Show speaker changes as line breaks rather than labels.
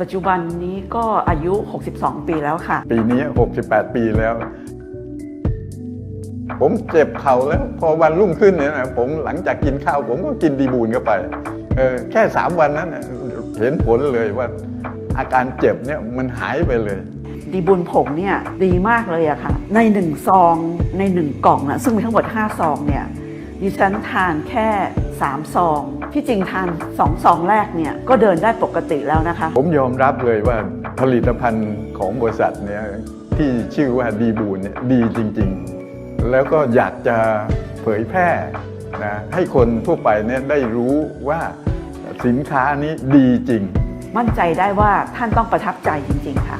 ปัจจุบันนี้ก็อายุ 62 ปีแล้วค่ะ
ปีนี้ 68 ปีแล้ว ผมเจ็บเข่าแล้ว พอวันรุ่งขึ้นเนี่ยนะผมหลังจากกินข้าว ผมก็กินดีบูนเข้าไปเออแค่สามวันนั้นน่ะเห็นผลเลยว่าอาการเจ็บเนี่ยมันหายไปเลย
ดีบุญผงเนี่ยดีมากเลยอะค่ะ ในหนึ่งซองในหนึ่งกล่องนะซึ่งมีทั้งหมด 5 ซองเนี่ยดิฉันทานแค่ 3 ซองที่จริงทาน2ซองแรกเนี่ยก็เดินได้ปกติแล้วนะคะ
ผมยอมรับเลยว่าผลิตภัณฑ์ของบริษัทเนี่ยที่ชื่อว่าดีบูนเนี่ยดีจริงๆ แล้วก็อยากจะเผยแพร่นะให้คนทั่วไปเนี่ยได้รู้ว่าสินค้านี้ดีจริง
มั่นใจได้ว่าท่านต้องประทับใจจริง ๆ ค่ะ